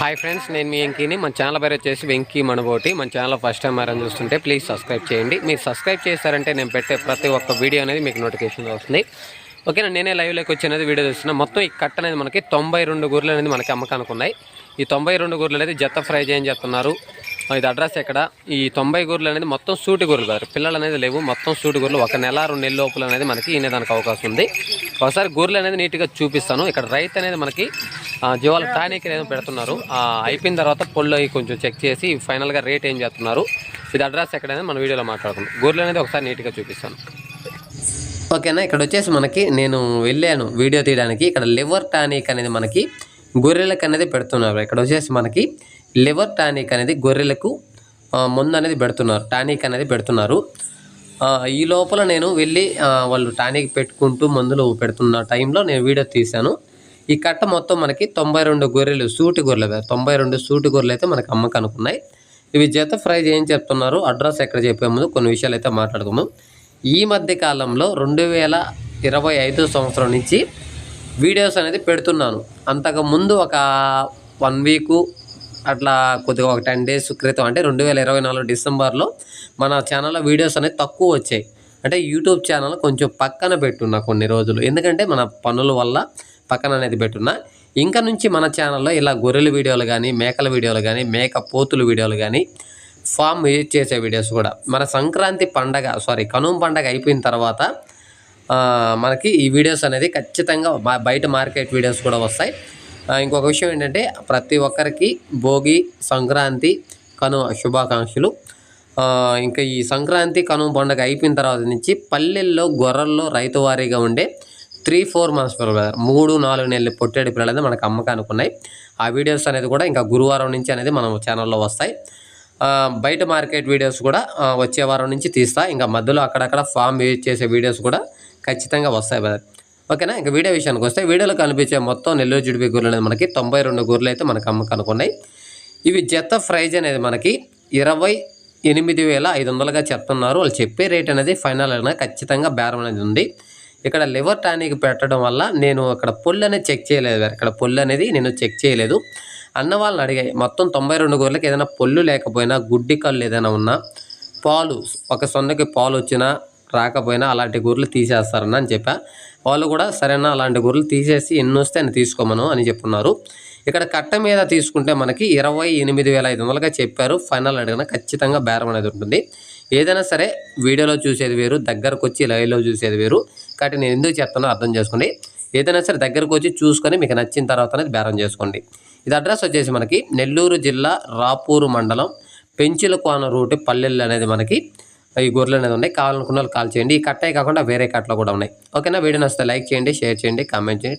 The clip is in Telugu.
హాయ్ ఫ్రెండ్స్ నేను మీ వెంకీని. మన ఛానల్ పేరు వచ్చేసి వెంకీ మనబోటి. మన ఛానల్ ఫస్ట్ టైం ఎవరైనా చూస్తుంటే ప్లీజ్ సబ్స్క్రైబ్ చేయండి. మీరు సబ్స్క్రైబ్ చేస్తారంటే నేను పెట్టే ప్రతి ఒక్క వీడియో అనేది మీకు నోటిఫికేషన్ వస్తుంది. ఓకేనా నేనే లైవ్లోకి వచ్చి వీడియో చూస్తున్నా. మొత్తం ఈ కట్ట అనేది మనకి తొంభై రెండు గూర్లు అనేది మనకి అమ్మకానికి ఉన్నాయి. ఈ తొంభై రెండు గూర్లు అనేది జత ఫ్రై చేయని చెప్తున్నారు. ఇది అడ్రస్ ఎక్కడ? ఈ తొంభై గూర్లు అనేది మొత్తం సూటి గూర్లు కాదు. పిల్లలు అనేది లేవు. మొత్తం సూటి గూర్లు ఒక నెల రెండు నెలల లోపల అనేది మనకి ఈనేదానికి అవకాశం ఉంది. ఒకసారి గూర్లు అనేది నీట్గా చూపిస్తాను. ఇక్కడ రైతు అనేది మనకి ఆ, జీవాల టానిక్ ఏదో పెడుతున్నారు. అయిపోయిన తర్వాత పొళ్ళు అవి కొంచెం చెక్ చేసి ఫైనల్గా రేట్ ఏం చేస్తున్నారు? ఇది అడ్రస్ ఎక్కడైనా మన వీడియోలో మాట్లాడుకుందాం. గొర్రెలు అనేది ఒకసారి నీట్గా చూపిస్తాను. ఓకేనా? ఇక్కడ వచ్చేసి మనకి నేను వెళ్ళాను వీడియో తీయడానికి. ఇక్కడ లివర్ టానిక్ అనేది మనకి గొర్రెలకు అనేది పెడుతున్నారు. ఇక్కడ వచ్చేసి మనకి లివర్ టానిక్ అనేది గొర్రెలకు మందు ముందు అనేది పెడుతున్నారు. టానిక్ అనేది పెడుతున్నారు. ఈ లోపల నేను వెళ్ళి వాళ్ళు టానిక్ పెట్టుకుంటూ మందులు పెడుతున్న టైంలో నేను వీడియో తీశాను. ఈ కట్ట మొత్తం మనకి తొంభై రెండు గొర్రెలు సూటి గొర్రెలు తొంభై రెండు సూటి గొర్రెలు అయితే మనకి అమ్మకానికి అనుకున్నాయి ఇవి జత ఫ్రై చేయని చెప్తున్నారు. అడ్రస్ ఎక్కడ చెప్పే ముందు కొన్ని విషయాలు అయితే మాట్లాడుకుందాం. ఈ మధ్య కాలంలో రెండు వేల ఇరవై ఐదు సంవత్సరం నుంచి వీడియోస్ అనేది పెడుతున్నాను. అంతకుముందు ఒక వన్ వీకు అట్లా కొద్దిగా ఒక టెన్ డేస్ క్రితం అంటే రెండు వేల ఇరవై నాలుగు డిసెంబర్లో మన ఛానల్లో వీడియోస్ అనేది తక్కువ వచ్చాయి. అంటే యూట్యూబ్ ఛానల్ కొంచెం పక్కన పెట్టున్నా కొన్ని రోజులు. ఎందుకంటే మన పనుల వల్ల పక్కన అనేది పెట్టున్నా. ఇంకా నుంచి మన ఛానల్లో ఇలా గొర్రెల వీడియోలు కానీ మేకల వీడియోలు కానీ మేక పోతుల వీడియోలు కానీ ఫామ్ యూజ్ చేసే వీడియోస్ కూడా. మన సంక్రాంతి పండగ సారీ కనుమ పండగ అయిపోయిన తర్వాత మనకి ఈ వీడియోస్ అనేది ఖచ్చితంగా బయట మార్కెట్ వీడియోస్ కూడా వస్తాయి. ఇంకొక విషయం ఏంటంటే ప్రతి ఒక్కరికి భోగి సంక్రాంతి కనుమ శుభాకాంక్షలు. ఇంకా ఈ సంక్రాంతి కనుమ పండుగ అయిపోయిన తర్వాత నుంచి పల్లెల్లో గొర్రెల్లో రైతు వారీగా ఉండే త్రీ ఫోర్ మంత్స్ పిల్లలు మూడు నాలుగు నెలలు పొట్టేడు పిల్లలు అనేది మనకు అమ్మకానికి ఉన్నాయి ఆ వీడియోస్ అనేది కూడా ఇంకా గురువారం నుంచి అనేది మనం ఛానల్లో వస్తాయి. బయట మార్కెట్ వీడియోస్ కూడా వచ్చే వారం నుంచి తీస్తా. ఇంకా మధ్యలో అక్కడక్కడ ఫామ్ యూజ్ చేసే వీడియోస్ కూడా ఖచ్చితంగా వస్తాయి బ్రదర్. ఓకేనా? ఇంకా వీడియో విషయానికి వస్తే వీడియోలో కనిపించే మొత్తం నెల్లూరు జుడిపి గూర్లు అనేది మనకి తొంభై రెండు గూర్లు అయితే మనకు అమ్మకానికి ఉన్నాయి ఇవి జత ప్రైజ్ అనేది మనకి ఇరవై ఎనిమిది వేల ఐదు వందలుగా చెప్తున్నారు. వాళ్ళు చెప్పే రేట్ అనేది ఫైనల్ అయినా ఖచ్చితంగా బేరం అనేది ఉంది. ఇక్కడ లివర్ టానిక్ పెట్టడం వల్ల నేను అక్కడ పొల్లు అనేది చెక్ చేయలేదు. ఇక్కడ పొల్లు అనేది నేను చెక్ చేయలేదు. అన్న వాళ్ళని అడిగాయి మొత్తం తొంభై రెండు గొర్రెలకు ఏదైనా పొల్లు లేకపోయినా గుడ్డి కళ్ళు ఏదైనా ఉన్నా పాలు ఒక సొన్నకి పాలు వచ్చినా రాకపోయినా అలాంటి గొర్రెలు తీసేస్తారన్న అని చెప్పా. వాళ్ళు కూడా సరేనా అలాంటి గొర్రెలు తీసేసి ఎన్ని వస్తే అని తీసుకోమను అని చెప్పున్నారు. ఇక్కడ కట్ట మీద తీసుకుంటే మనకి ఇరవై ఎనిమిది వేల ఐదు వందలుగా చెప్పారు. ఫైనల్ అడిగిన ఖచ్చితంగా బేరం అనేది ఉంటుంది. ఏదైనా సరే వీడియోలో చూసేది వేరు దగ్గరకు వచ్చి లైవ్లో చూసేది వేరు. కాబట్టి నేను ఎందుకు చెప్తానో అర్థం చేసుకోండి. ఏదైనా సరే దగ్గరకు వచ్చి చూసుకొని మీకు నచ్చిన తర్వాత అనేది బేరం చేసుకోండి. ఇది అడ్రస్ వచ్చేసి మనకి నెల్లూరు జిల్లా రాపూరు మండలం పెంచులకోన రూట్ పల్లెలు అనేది మనకి ఈ గొర్రెలు అనేది ఉన్నాయి. కావాలనుకున్న వాళ్ళు కాల్ చేయండి. ఈ కట్టే కాకుండా వేరే కట్టలు కూడా ఉన్నాయి. ఓకేనా? వీడియో నచ్చితే లైక్ చేయండి షేర్ చేయండి కామెంట్ చేయండి.